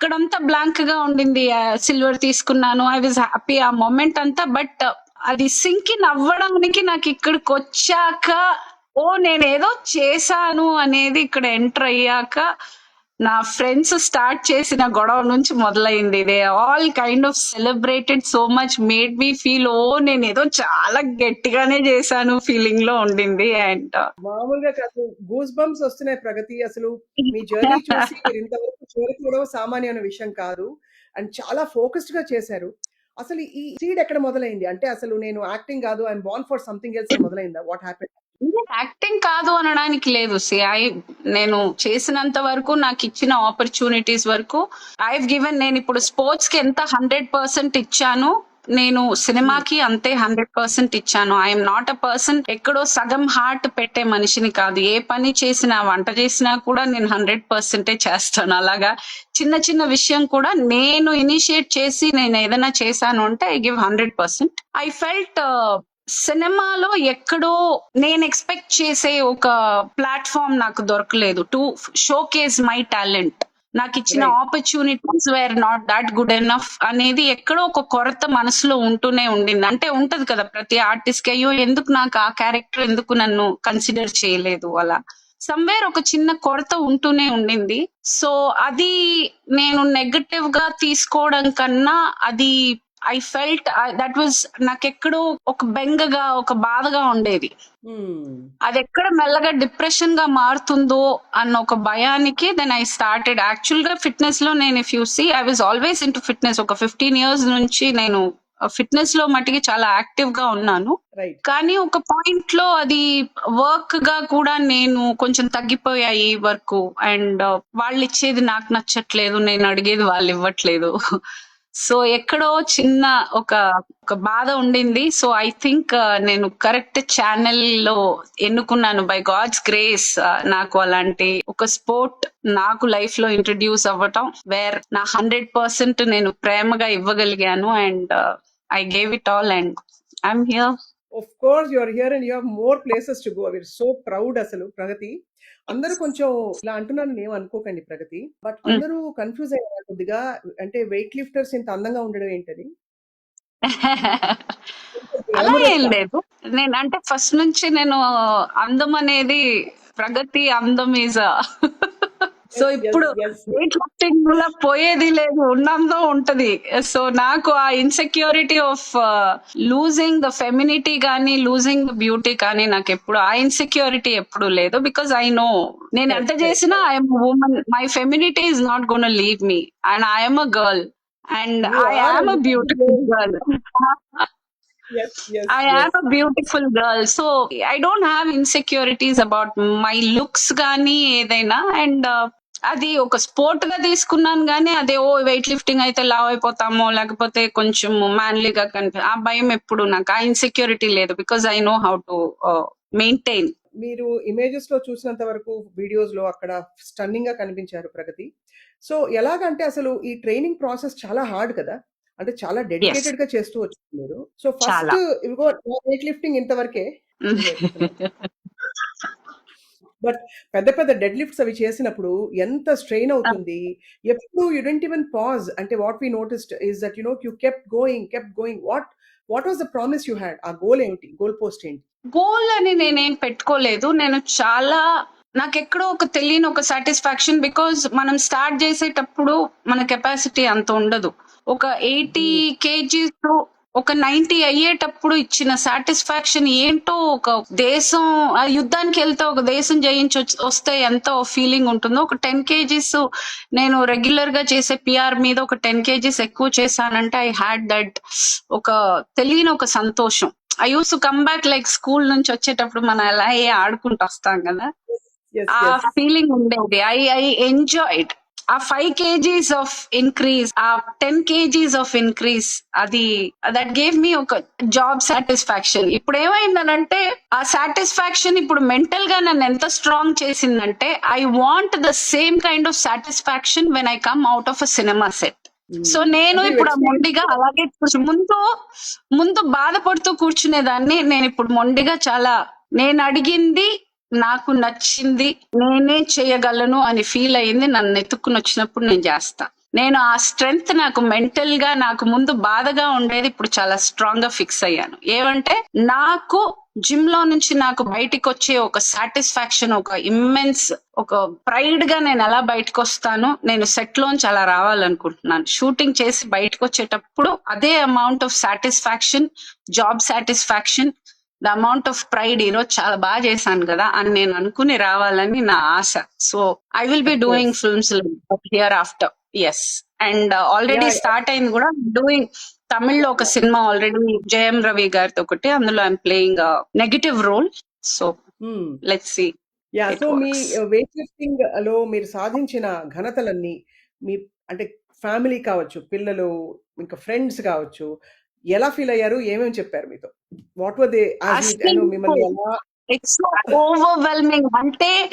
అక్కడంతా బ్లాంక్గా ఉండింది సిల్వర్ తీసుకున్నాను. ఐ వాజ్ హ్యాపీ ఆ మూమెంట్ అంతా బట్ uh, అది సింక్ ఇన్ అవ్వడానికి నాకు ఇక్కడికి వచ్చాక ఓ నేను ఏదో చేశాను అనేది ఇక్కడ ఎంటర్ అయ్యాక నా ఫ్రెండ్స్ స్టార్ట్ చేసిన గొడవ నుంచి మొదలైంది. They all kind of celebrated so much made me feel ఓ నేను ఏదో చాలా గట్టిగానే చేశాను ఫీలింగ్లో ఉండింది. అండ్ మామూలుగా కాదు. గూస్ బంప్స్ వస్తున్నాయి ప్రగతి. అసలు మీ జర్నీ చూసి ఇంతవరకు చివరికి కూడా సామాన్యమైన విషయం కాదు. అండ్ చాలా ఫోకస్డ్గా చేశారు. అసలు ఈ సీడ్ ఎక్కడ మొదలైంది? అంటే అసలు నేను యాక్టింగ్ కాదు. I'm born for something else మొదలైందా? What happen acting కాదు అనడానికి లేదు. సి ఐ నేను చేసినంత వరకు నాకు ఇచ్చిన ఆపర్చునిటీస్ వరకు ఐ గివెన్ నేను ఇప్పుడు స్పోర్ట్స్కి ఎంత హండ్రెడ్ పర్సెంట్ ఇచ్చాను నేను సినిమాకి అంతే హండ్రెడ్ పర్సెంట్ ఇచ్చాను. ఐఎమ్ నాట్ అ పర్సన్ ఎక్కడో సగం హార్ట్ పెట్టే మనిషిని కాదు. ఏ పని చేసినా వంట చేసినా కూడా నేను హండ్రెడ్ పర్సెంటే చేస్తాను. అలాగా చిన్న చిన్న విషయం కూడా నేను ఇనిషియేట్ చేసి నేను ఏదైనా చేశాను అంటే I give hundred percent I felt సినిమాలో ఎక్కడో నేను ఎక్స్పెక్ట్ చేసే ఒక ప్లాట్ఫామ్ నాకు దొరకలేదు. టు షోకేస్ మై టాలెంట్ నాకు ఇచ్చిన. Opportunities were not that good enough అనేది ఎక్కడో ఒక కొరత మనసులో ఉంటూనే ఉండింది. అంటే ఉంటది కదా ప్రతి ఆర్టిస్ట్కి అయ్యో ఎందుకు నాకు ఆ క్యారెక్టర్ ఎందుకు నన్ను కన్సిడర్ చేయలేదు? అలా. సమ్వేర్ ఒక చిన్న కొరత ఉంటూనే ఉండింది. సో అది నేను నెగటివ్గా తీసుకోవడం కన్నా అది ఐ ఫెల్ట్ దట్ వాజ్ నాకెక్కడో ఒక బెంగగా ఒక బాధగా ఉండేది. అది ఎక్కడ మెల్లగా డిప్రెషన్గా మారుతుందో అన్న ఒక భయానికి దెన్ ఐ స్టార్టెడ్ యాక్చువల్గా ఫిట్నెస్లో నేను if you see I was always in fitness ఒక ఫిఫ్టీన్ ఇయర్స్ నుంచి నేను ఫిట్నెస్లో మటుకి చాలా యాక్టివ్గా ఉన్నాను కానీ ఒక పాయింట్లో అది వర్క్గా కూడా నేను కొంచెం తగ్గిపోయాయి వర్క్. అండ్ వాళ్ళు ఇచ్చేది నాకు నచ్చట్లేదు నేను అడిగేది వాళ్ళు ఇవ్వట్లేదు సో ఎక్కడో చిన్న ఒక ఒక బాధ ఉండింది. సో ఐ థింక్ uh, నేను కరెక్ట్ ఛానల్లో ఎన్నుకున్నాను బై గాడ్స్ గ్రేస్ నాకు అలాంటి ఒక స్పోర్ట్ నాకు లైఫ్లో ఇంట్రడ్యూస్ అవ్వటం వేర్ నా హండ్రెడ్ పర్సెంట్ నేను ప్రేమగా ఇవ్వగలిగాను. And I gave it all and I'm here of course you're here and you have more places to go we're so proud అసలు ప్రగతి. అందరూ కొంచెం ఇలా అంటున్నాను నేను అనుకోకండి ప్రగతి. But Mm. అందరూ కన్ఫ్యూజ్ అయ్యారు కొద్దిగా. అంటే వెయిట్ లిఫ్టర్స్ ఇంత అందంగా ఉండడం ఏంటని. అలా ఏం లేదు. నేను అంటే ఫస్ట్ నుంచి నేను అందం అనేది ప్రగతి అందం ఈజ్ సో ఇప్పుడు వెయిట్ లిఫ్టింగ్ వల్ల పోయేది లేదు ఉన్నందో ఉంటది. సో నాకు ఆ insecurity of losing the femininity కానీ లూజింగ్ ద బ్యూటీ కానీ నాకు ఎప్పుడు ఆ ఇన్సెక్యూరిటీ ఎప్పుడు లేదు బికాస్ ఐ నో నేను ఎంత చేసినా I'm women my femininity is not gone leave me and I'm a girl and I am a beautiful girl I am a beautiful girl. So I don't have insecurities about my looks గానీ ఏదైనా. And అది ఒక స్పోర్ట్గా తీసుకున్నాను గానీ అదే ఓ weight lifting అయితే లావ్ అయిపోతామో లేకపోతే కొంచెం మ్యాన్లీగా కనిపి ఆ భయం ఎప్పుడు నాకు ఆ ఇన్సెక్యూరిటీ లేదు because I know how to maintain మీరు ఇమేజెస్లో చూసినంత వరకు వీడియోస్లో అక్కడ స్టన్నింగ్గా కనిపించారు ప్రగతి. సో ఎలాగంటే అసలు ఈ ట్రైనింగ్ ప్రాసెస్ చాలా హార్డ్ కదా? అంటే చాలా డెడికేటెడ్గా చేస్తూ వచ్చారు మీరు. సో. ఫస్ట్ ఇవిగో వెయిట్ లిఫ్టింగ్ ఇంతవరకే. బట్ పెద్ద పెద్ద డెడ్ లిఫ్ట్స్ అవి చేసినప్పుడు ఎంత స్ట్రెయిన్ అవుతుంది? ఎప్పుడు యు డెంట్ ఈవెన్ పాజ్ అంటే what we noticed is that you know you kept going kept going what what was the promise you had ఆ గోల్ ఏంటి? గోల్ పోస్ట్ ఏంటి? గోల్ అని నేనేం పెట్టుకోలేదు. నేను చాలా నాకు ఎక్కడో ఒక తెలియని ఒక సాటిస్ఫాక్షన్ బికాజ్ మనం స్టార్ట్ చేసేటప్పుడు మన కెపాసిటీ అంత ఉండదు. ఒక ఎయిటీ కేజీస్ ఒక నైన్టీ అయ్యేటప్పుడు ఇచ్చిన సాటిస్ఫాక్షన్ ఏంటో ఒక దేశం ఆ యుద్ధానికి వెళ్తే ఒక దేశం జయించి వస్తే ఎంత ఫీలింగ్ ఉంటుందో. ఒక టెన్ కేజీస్ నేను రెగ్యులర్గా చేసే పిఆర్ మీద ఒక టెన్ కేజీస్ ఎక్కువ చేశానంటే ఐ హ్యాడ్ దట్ ఒక తెలియని ఒక సంతోషం. I used come back like school నుంచి వచ్చేటప్పుడు మనం అలా ఏ ఆడుకుంటూ వస్తాం కదా? ఆ. ఫీలింగ్ ఉండేది. ఐ ఐ ఎంజాయిడ్ ఆ ఫైవ్ కేజీస్ ఆఫ్ ఇంక్రీజ్ ఆ టెన్ కేజీస్ ఆఫ్ ఇంక్రీజ్ అది దట్ గేవ్ మీ ఒక జాబ్ సాటిస్ఫాక్షన్ ఇప్పుడు ఏమైందనంటే ఆ సాటిస్ఫాక్షన్ ఇప్పుడు మెంటల్గా నన్ను ఎంత స్ట్రాంగ్ చేసిందంటే I want the same kind of satisfaction when I come out of a cinema set so నేను ఇప్పుడు ఆ మొండిగా అలాగే ముందు ముందు బాధపడుతూ కూర్చునేదాన్ని నేను ఇప్పుడు మొండిగా చాలా నేను అడిగింది నాకు నచ్చింది నేనే చేయగలను అని ఫీల్ అయింది. నన్ను ఎత్తుక్కుని వచ్చినప్పుడు నేను చేస్తా. నేను ఆ స్ట్రెంగ్త్ నాకు మెంటల్గా నాకు ముందు బాధగా ఉండేది. ఇప్పుడు చాలా స్ట్రాంగ్గా ఫిక్స్ అయ్యాను. ఏమంటే నాకు జిమ్లో నుంచి నాకు బయటికి వచ్చే ఒక సాటిస్ఫాక్షన్ ఒక ఇమ్మెన్స్ ఒక ప్రైడ్గా నేను ఎలా బయటకు వస్తాను నేను సెట్ లోంచి అలా రావాలనుకుంటున్నాను. షూటింగ్ చేసి బయటకు వచ్చేటప్పుడు అదే amount of satisfaction job satisfaction the amount of pride ఈరోజు చాలా బాగా చేశాను కదా అని నేను అనుకుని రావాలని నా ఆశ so I will be doing. Films hereafter yes and already. Start అయింది కూడా డూయింగ్ తమిళ్ళో ఒక సినిమా ఆల్రెడీ జయం రవి గారితో ఒకటి అందులో I'm playing negative role so. Let's see ya so me. Weight లిఫ్టింగ్లో మీరు సాధించిన ఘనతలన్నీ మీ అంటే ఫ్యామిలీ కావచ్చు పిల్లలు ఇంకా ఫ్రెండ్స్ కావచ్చు ఎలా ఫీల్ అయ్యారు? ఏమేమి చెప్పారు మీతో? వాట్ వర్ దే Asking మిమ్మల్ని ఎలా ఇట్స్ ఓవర్వెల్మింగ్ అంటే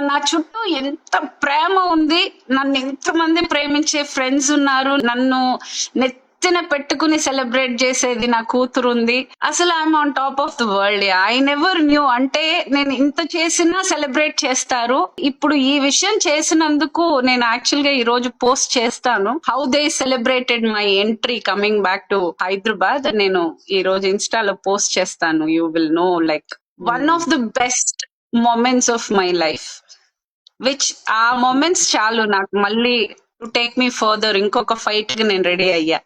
నా చుట్టూ ఎంత ప్రేమ ఉంది. నన్ను ఎంతమంది ప్రేమించే ఫ్రెండ్స్ ఉన్నారు. నన్ను నెత్తిన పెట్టుకుని సెలబ్రేట్ చేసేది నా కూతురు ఉంది అసలు I'm on top of the world I never knew అంటే నేను ఇంత చేసినా సెలబ్రేట్ చేస్తారు. ఇప్పుడు ఈ విషయం చేసినందుకు నేను యాక్చువల్గా ఈ రోజు పోస్ట్ చేస్తాను. How they celebrated my entry coming back to Hyderabad నేను ఈ రోజు ఇన్స్టాలో పోస్ట్ చేస్తాను. You will know like one of the best moments of my life which ఆ మూమెంట్స్ చాలు నాకు. మళ్ళీ టు టేక్ మీ ఫర్దర్ ఇంకొక ఫైట్కి నేను రెడీ అయ్యా.